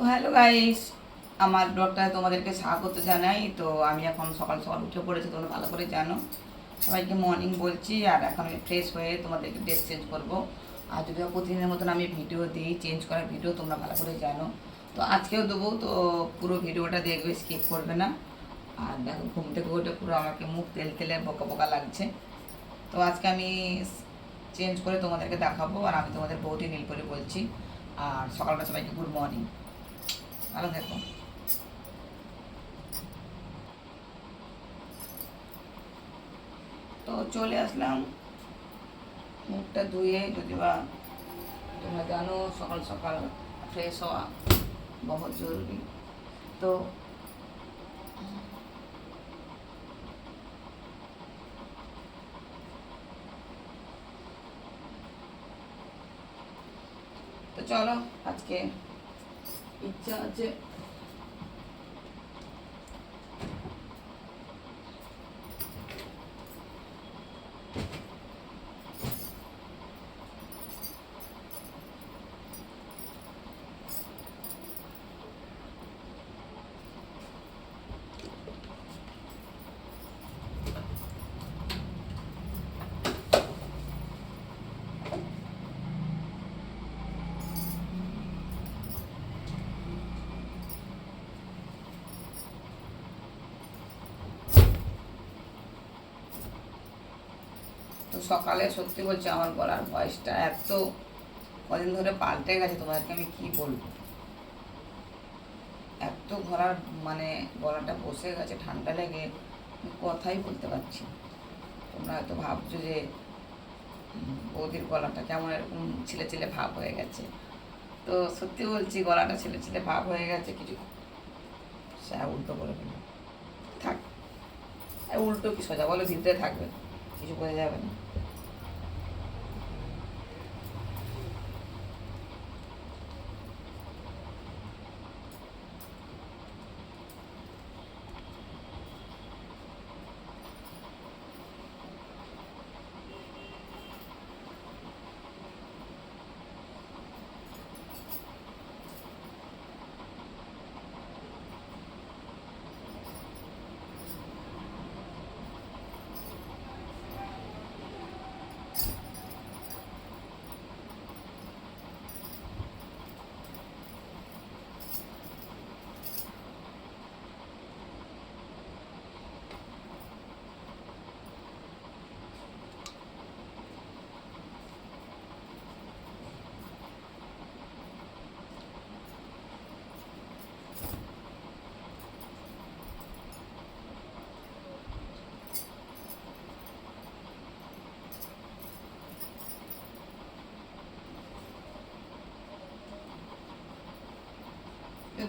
তো hello guys আমার ব্লগটায় তোমাদেরকে স্বাগত জানাই। তো আমি এখন সকাল সকাল উঠে পড়েছি, তোমরা ভালো করে জানো। সবাইকে মর্নিং বলছি, আর এখন আমি ফ্রেশ হয়ে তোমাদেরকে ড্রেস চেঞ্জ করব। আর যদিও প্রতিদিনের মতন আমি ভিডিও দিই চেঞ্জ করার ভিডিও তোমরা ভালো করে জানো। তো আজকেও দেবো, তো পুরো ভিডিওটা দেখবে স্কিপ করবে না। আর দেখো, ঘুম থেকে উঠে পুরো আমাকে মুখ তেল তেলে বোকা বোকা লাগছে। তো আজকে আমি চেঞ্জ করে তোমাদেরকে দেখাবো, আর আমি তোমাদের বৌদি নীল করে বলছি। আর সকালটা সবাইকে গুড মর্নিং ভালো দেখো তো চলে আসলাম মুখটা ধুয়ে যদি বা তোমরা জানো সকাল সকাল ফ্রেশ হওয়া বহুত জরুরি তো তো চলো আজকে ইচ্ছা আছে তো সকালে সত্যি বলছি আমার গলার ভয়েসটা এত কদিন ধরে পাল্টে গেছে, তোমাদেরকে আমি কি বলব? এত গলার মানে গলাটা বসে গেছে, ঠান্ডা লেগে কথাই বলতে পারছি তোমরা হয়তো ভাবছ যে বৌদির গলাটা কেমন এরকম ছেলে ছিলে ভাব হয়ে গেছে। তো সত্যি বলছি, গলাটা ছেলে ছিলে ভাব হয়ে গেছে, কিছু সে উল্টো করে ফেলল থাক উল্টো কি সোজা বলো, ভিতরে থাকবে, কিছু বোঝা যাবে না।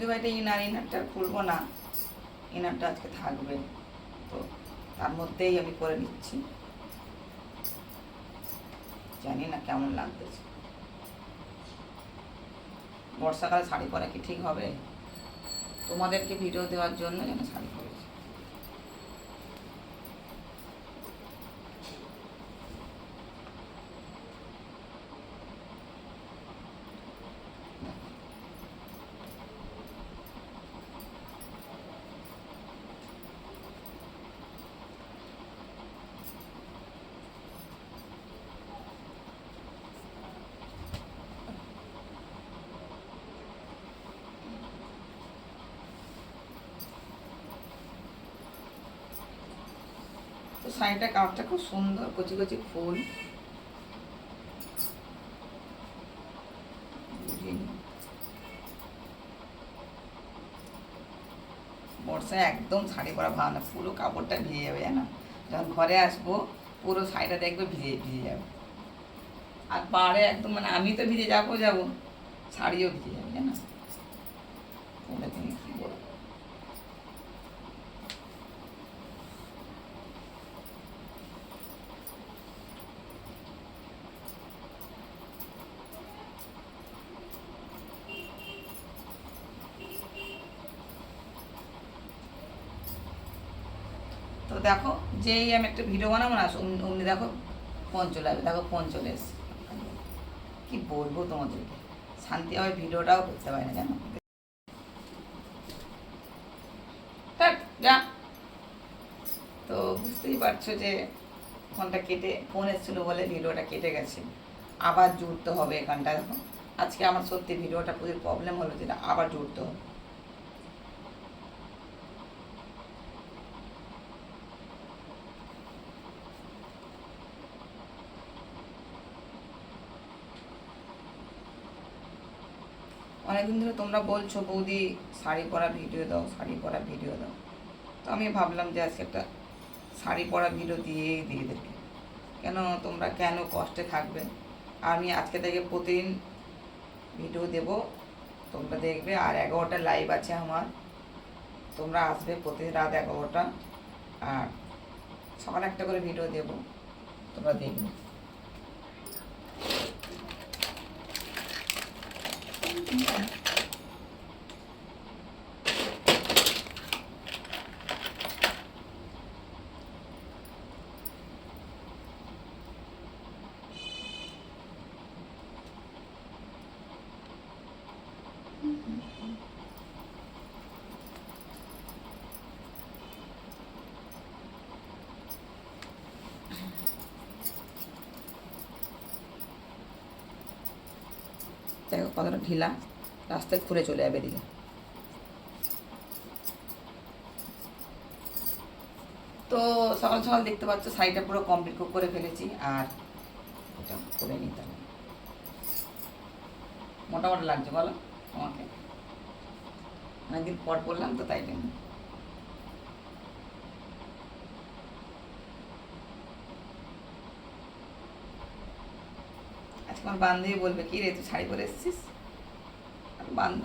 যদি বা এটা ইনার, ইনারটা খুলবো না। ইনারটা আজকে থাকবে। তো তার মধ্যেই আমি করে নিচ্ছি। জানি না কেমন লাগতেছে। বর্ষাকালে শাড়ি পরা কি ঠিক হবে? তোমাদেরকে ভিডিও দেওয়ার জন্য যেন শাড়ি শাড়িটা কাপড়টা খুব সুন্দর, কচি কচি ফুল। বুঝিয়ে নিই। বর্ষায় একদম শাড়ি পরা ভালো না, পুরো কাপড়টা ভিজে যাবে, জানো? যখন ঘরে আসব, পুরো শাড়িটা দেখবে ভিজে ভিজে যাবে। আর পাড়ে একদম মানে আমি তো ভিজে যাব যাব। শাড়িও ভিজে যাবে, জানো? দেখো, যেই আমি একটা ভিডিও বানাবো না অমনি দেখো ফোন চলে আসবে, দেখো ফোন চলে এসে কী বলব তোমাদেরকে? শান্তি আমার ভিডিওটাও করতে পারি না, জানো? যা। তো বুঝতেই পারছ যে ফোনটা কেটে, ফোন এসেছিল বলে ভিডিওটা কেটে গেছে। আবার জুড়তে হবে এখানটা দেখো। আজকে আমার সত্যি ভিডিওটা প্রচুর প্রবলেম হলো, যেটা আবার জুড়তে হবে। অনেকদিন ধরে তোমরা বলছো, বৌদি, শাড়ি পরা ভিডিও দাও, শাড়ি পরা ভিডিও দাও। তো আমি ভাবলাম যে আজকে একটা শাড়ি পরা ভিডিও দিয়েই দিয়ে দেবে কেন? তোমরা কেন কষ্টে থাকবে? আমি আজকে থেকে প্রতিদিন ভিডিও দেব। তোমরা দেখবে, আর এগারোটা লাইভ আছে আমার। তোমরা আসবে প্রতিদিন রাত এগারোটা, আর সকালে একটা করে ভিডিও দেব। তোমরা দেখবে। Okay. দেখো কতটা ঢিলা, রাস্তায় খুলে চলে যাবে এদিকে। তো সকাল সকাল দেখতে পাচ্ছ শাড়িটা পুরো কমপ্লিট করে ফেলেছি, আর এটা করে নিতে হবে। মোটামুটি লাগছে বলো আমাকে অনেকদিন পর পড়লাম তো তাই জন্য। আমার বান্ধবী বলবে, কি রে, তুই শাড়ি পরে এসেছিস?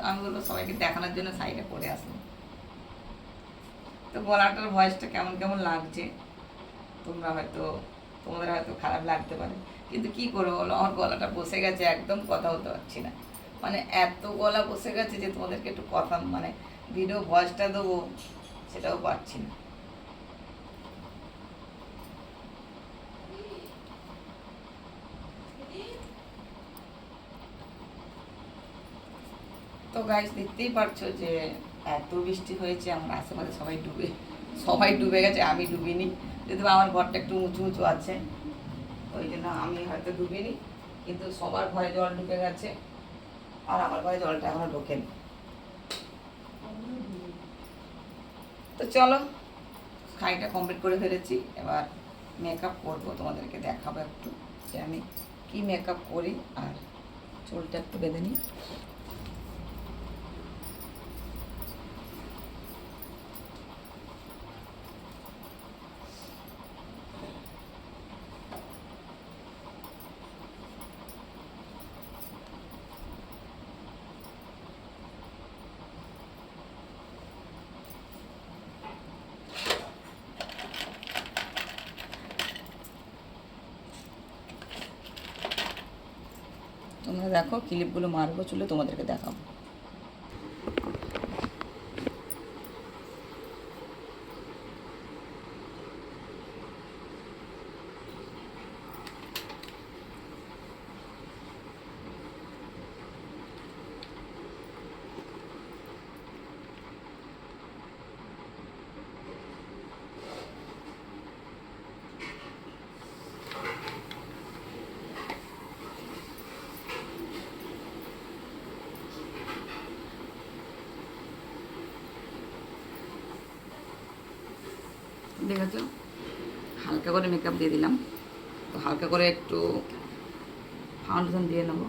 আমি বলব, সবাইকে দেখানোর জন্য শাড়িটা পরে আসলাম তো গলাটার ভয়েসটা কেমন কেমন লাগছে, তোমরা হয়তো, তোমাদের হয়তো খারাপ লাগতে পারে। কিন্তু কি করব বলো, আমার গলাটা বসে গেছে, একদম কথা হতে পারছি না। মানে এত গলা বসে গেছে যে তোমাদেরকে একটু কথা মানে ভিডিও ভয়েসটা দেবো, সেটাও পারছি না তো গাইস দেখতেই পারছ যে এত বৃষ্টি হয়েছে, আমার আশেপাশে সবাই ডুবে সবাই ডুবে গেছে, আমি ডুবিনি। যেহেতু আমার ঘরটা একটু উঁচু উঁচু আছে, ওই জন্য আমি হয়তো ডুবিনি, কিন্তু সবার ঘরে জল ঢুকে গেছে, আর আমার ঘরে জলটা এখনও ঢোকেনি। তো চলো খাইটা কমপ্লিট করে ফেলেছি, এবার মেকআপ করব, তোমাদেরকে দেখাবো একটু যে আমি কি মেকআপ করি, আর চুলটা একটু বেঁধে নিই। তোমরা দেখো ক্লিপগুলো মারবো চলে তোমাদেরকে দেখাবো। দেখেছ হালকা করে মেকআপ দিয়ে দিলাম তো হালকা করে একটু ফাউন্ডেশন দিয়ে নেব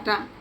acá.